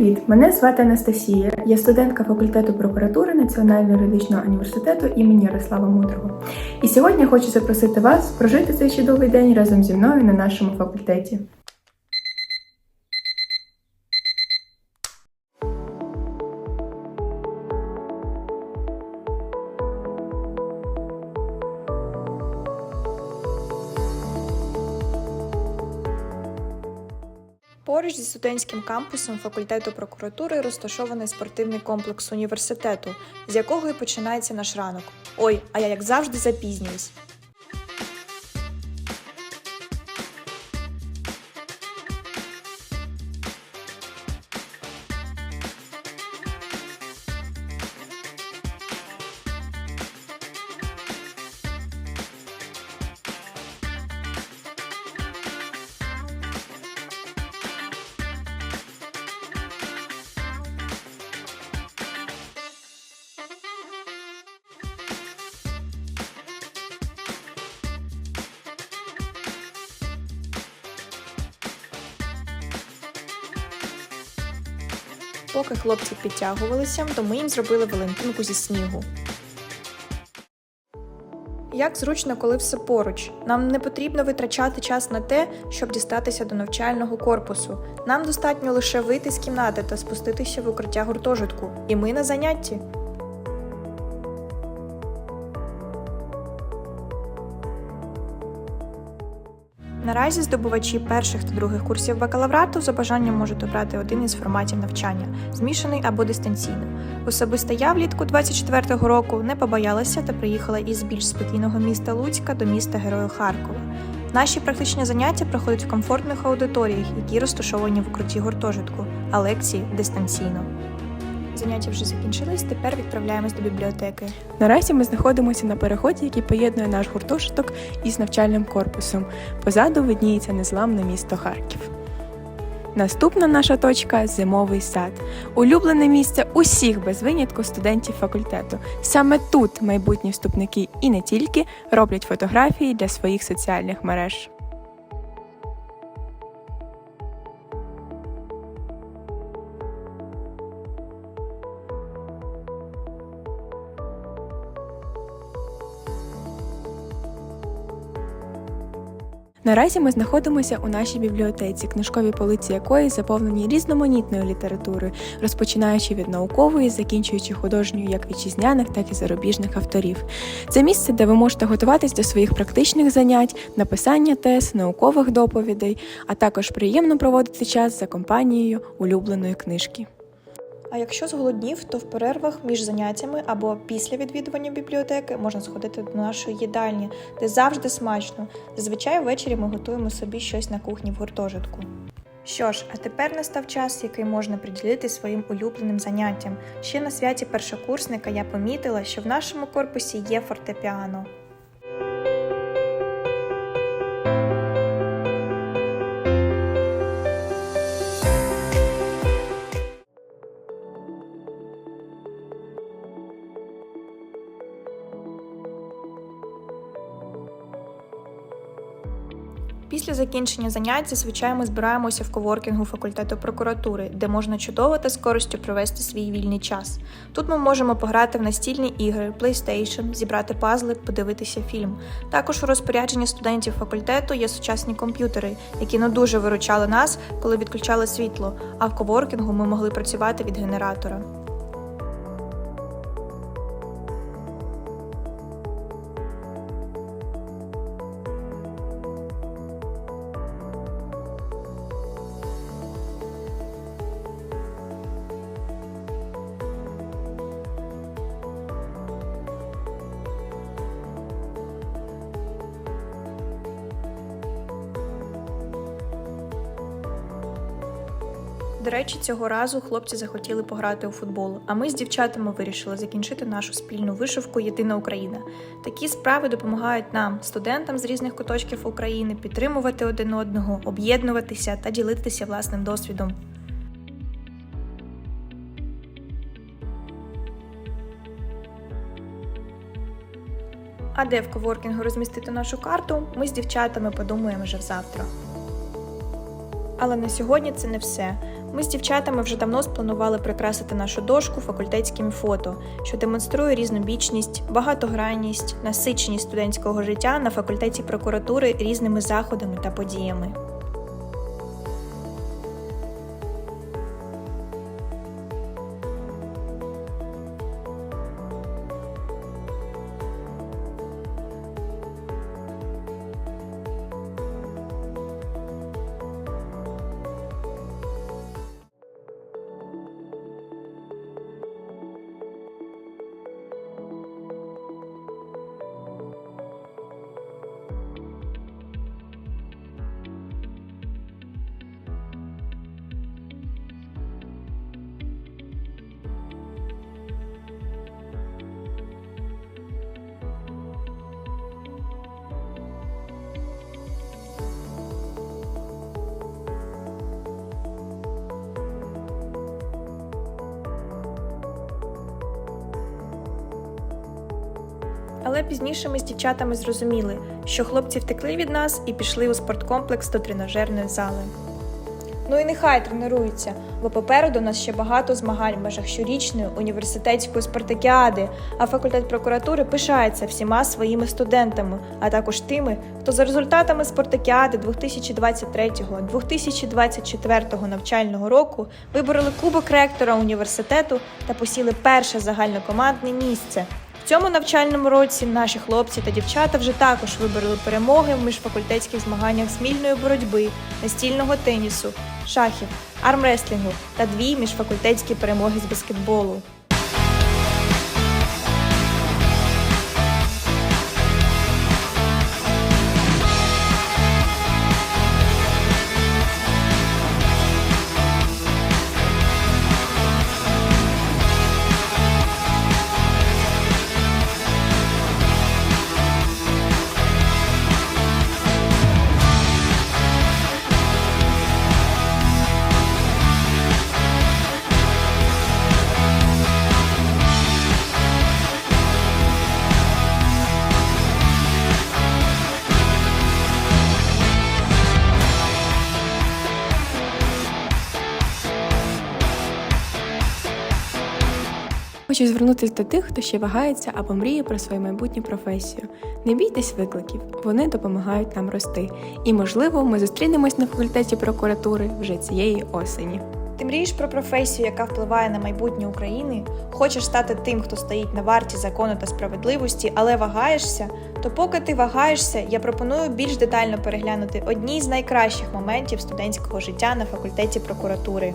Привіт! Мене звати Анастасія. Я студентка факультету прокуратури Національного юридичного університету імені Ярослава Мудрого. І сьогодні хочу запросити вас прожити цей чудовий день разом зі мною на нашому факультеті. Поруч зі студентським кампусом факультету прокуратури розташований спортивний комплекс університету, з якого і починається наш ранок. Ой, а я як завжди запізнююсь. Поки хлопці підтягувалися, то ми їм зробили Валентинку зі снігу. Як зручно, коли все поруч. Нам не потрібно витрачати час на те, щоб дістатися до навчального корпусу. Нам достатньо лише вийти з кімнати та спуститися в укриття гуртожитку. І ми на занятті. Наразі здобувачі перших та других курсів бакалаврату за бажанням можуть обрати один із форматів навчання змішаний або дистанційно. Особисто я влітку 24-го року не побоялася та приїхала із більш спокійного міста Луцька до міста Героїв Харкова. Наші практичні заняття проходять в комфортних аудиторіях, які розташовані в укрутті гуртожитку, а лекції дистанційно. Заняття вже закінчились, тепер відправляємось до бібліотеки. Наразі ми знаходимося на переході, який поєднує наш гуртожиток із навчальним корпусом. Позаду видніється незламне місто Харків. Наступна наша точка зимовий сад. Улюблене місце усіх без винятку студентів факультету. Саме тут майбутні вступники і не тільки роблять фотографії для своїх соціальних мереж. Наразі ми знаходимося у нашій бібліотеці, книжкові полиці якої заповнені різноманітною літературою, розпочинаючи від наукової, закінчуючи художньою як вітчизняних, так і зарубіжних авторів. Це місце, де ви можете готуватись до своїх практичних занять, написання тез, наукових доповідей, а також приємно проводити час за компанією улюбленої книжки. А якщо зголоднів, то в перервах між заняттями або після відвідування бібліотеки можна сходити до нашої їдальні, де завжди смачно. Зазвичай ввечері ми готуємо собі щось на кухні в гуртожитку. Що ж, а тепер настав час, який можна приділити своїм улюбленим заняттям. Ще на святі першокурсника я помітила, що в нашому корпусі є фортепіано. Після закінчення занять зазвичай ми збираємося в коворкінгу факультету прокуратури, де можна чудово та з користю провести свій вільний час. Тут ми можемо пограти в настільні ігри, PlayStation, зібрати пазли, подивитися фільм. Також у розпорядженні студентів факультету є сучасні комп'ютери, які не дуже виручали нас, коли відключали світло. А в коворкінгу ми могли працювати від генератора. До речі, цього разу хлопці захотіли пограти у футбол, а ми з дівчатами вирішили закінчити нашу спільну вишивку Єдина Україна. Такі справи допомагають нам, студентам з різних куточків України, підтримувати один одного, об'єднуватися та ділитися власним досвідом. А де в коворкінгу розмістити нашу карту, ми з дівчатами подумаємо вже завтра. Але на сьогодні це не все. Ми з дівчатами вже давно спланували прикрасити нашу дошку факультетським фото, що демонструє різнобічність, багатогранність, насиченість студентського життя на факультеті прокуратури різними заходами та подіями. Але пізніше ми з дівчатами зрозуміли, що хлопці втекли від нас і пішли у спорткомплекс до тренажерної зали. Ну і нехай тренуються, бо попереду нас ще багато змагань в межах щорічної університетської спартакіади, а факультет прокуратури пишається всіма своїми студентами, а також тими, хто за результатами спартакіади 2023-2024 навчального року вибороли кубок ректора університету та посіли перше загальнокомандне місце. Цьому навчальному році наші хлопці та дівчата вже також вибороли перемоги в міжфакультетських змаганнях смільної боротьби, настільного тенісу, шахів, армреслінгу та дві міжфакультетські перемоги з баскетболу. Хочу звернутися до тих, хто ще вагається або мріє про свою майбутню професію. Не бійтесь викликів, вони допомагають нам рости. І, можливо, ми зустрінемось на факультеті прокуратури вже цієї осені. Ти мрієш про професію, яка впливає на майбутнє України, хочеш стати тим, хто стоїть на варті закону та справедливості, але вагаєшся, то поки ти вагаєшся, я пропоную більш детально переглянути одні з найкращих моментів студентського життя на факультеті прокуратури.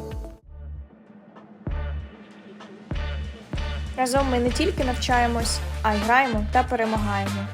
Разом ми не тільки навчаємось, а й граємо та перемагаємо.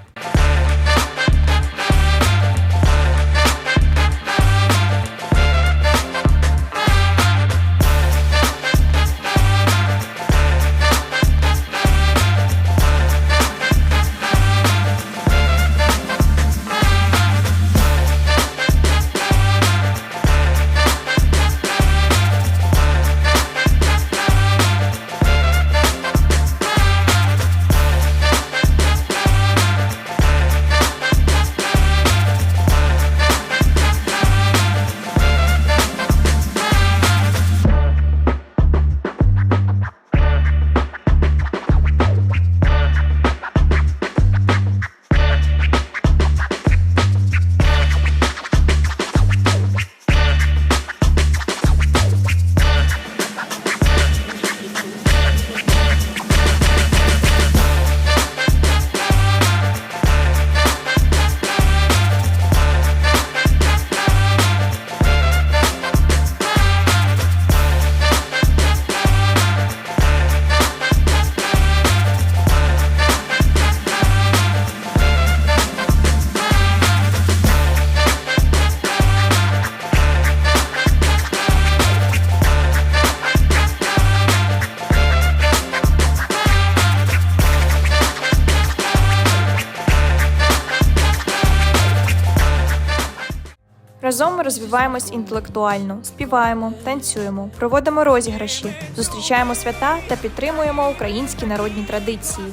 Розвиваємось інтелектуально, співаємо, танцюємо, проводимо розіграші, зустрічаємо свята та підтримуємо українські народні традиції.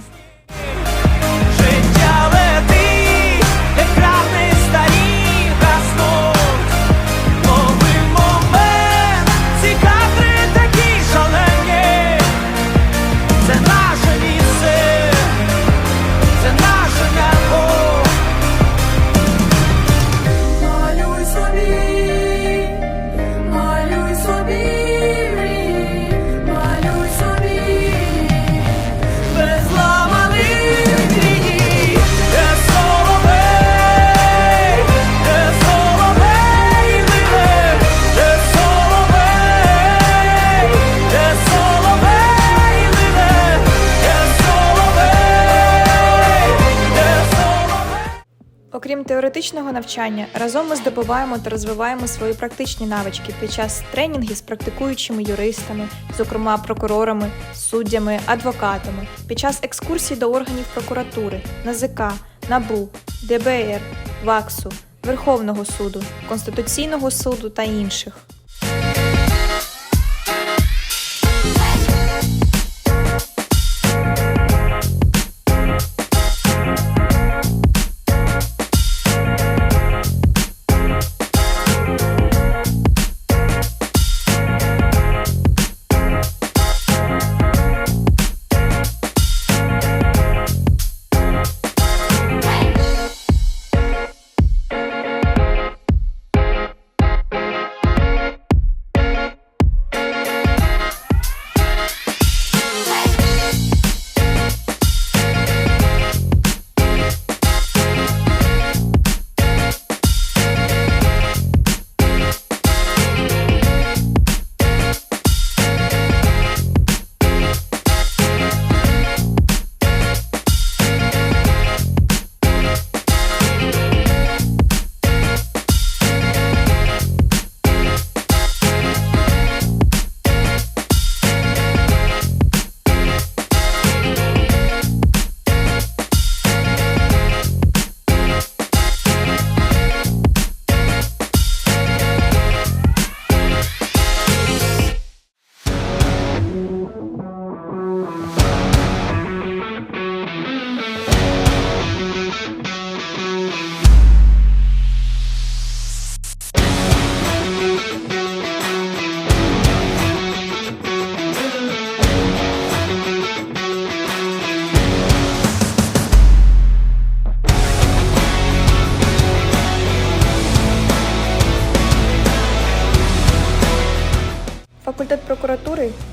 Теоретичного навчання, разом ми здобуваємо та розвиваємо свої практичні навички під час тренінгів з практикуючими юристами, зокрема прокурорами, суддями, адвокатами, під час екскурсій до органів прокуратури, НАЗК, НАБУ, ДБР, ВАКСу, Верховного суду, Конституційного суду та інших.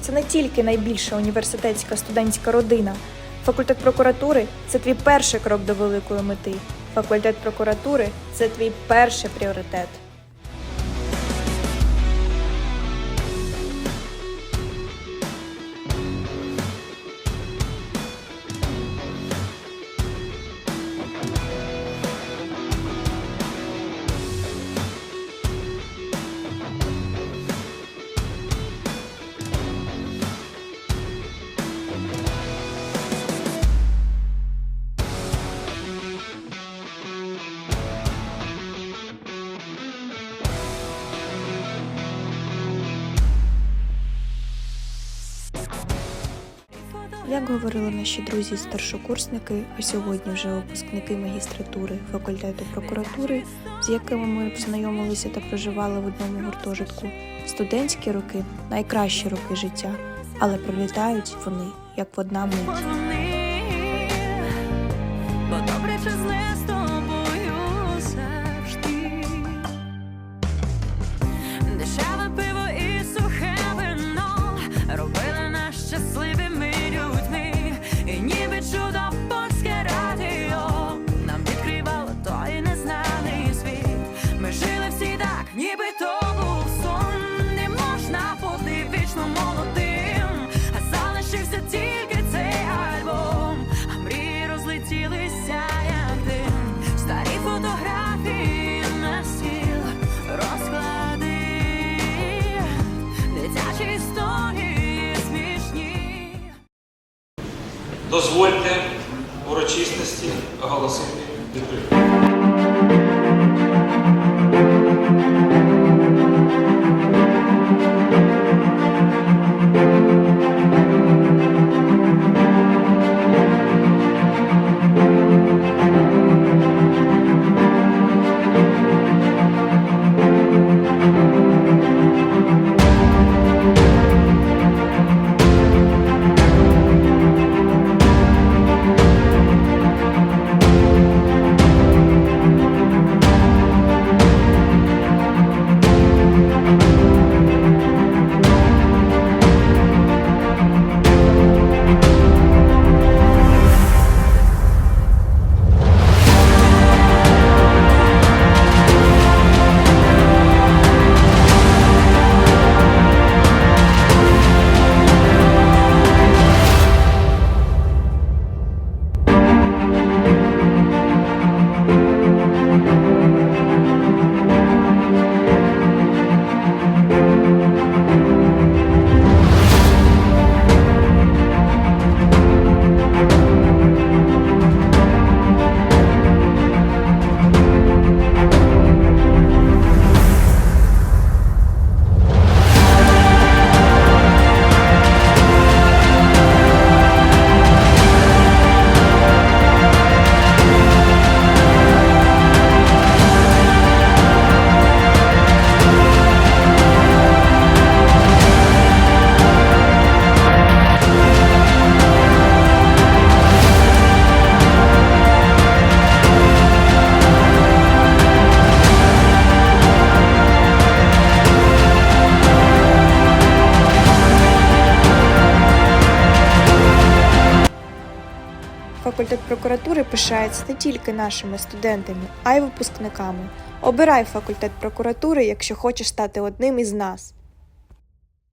Це не тільки найбільша університетська студентська родина. Факультет прокуратури це твій перший крок до великої мети. Факультет прокуратури це твій перший пріоритет. Говорили наші друзі старшокурсники, а сьогодні вже випускники магістратури факультету прокуратури, з якими ми познайомилися та проживали в одному гуртожитку, студентські роки найкращі роки життя, але пролітають вони як в одна мить. Дозвольте прокуратури пишається не тільки нашими студентами, а й випускниками. Обирай факультет прокуратури, якщо хочеш стати одним із нас.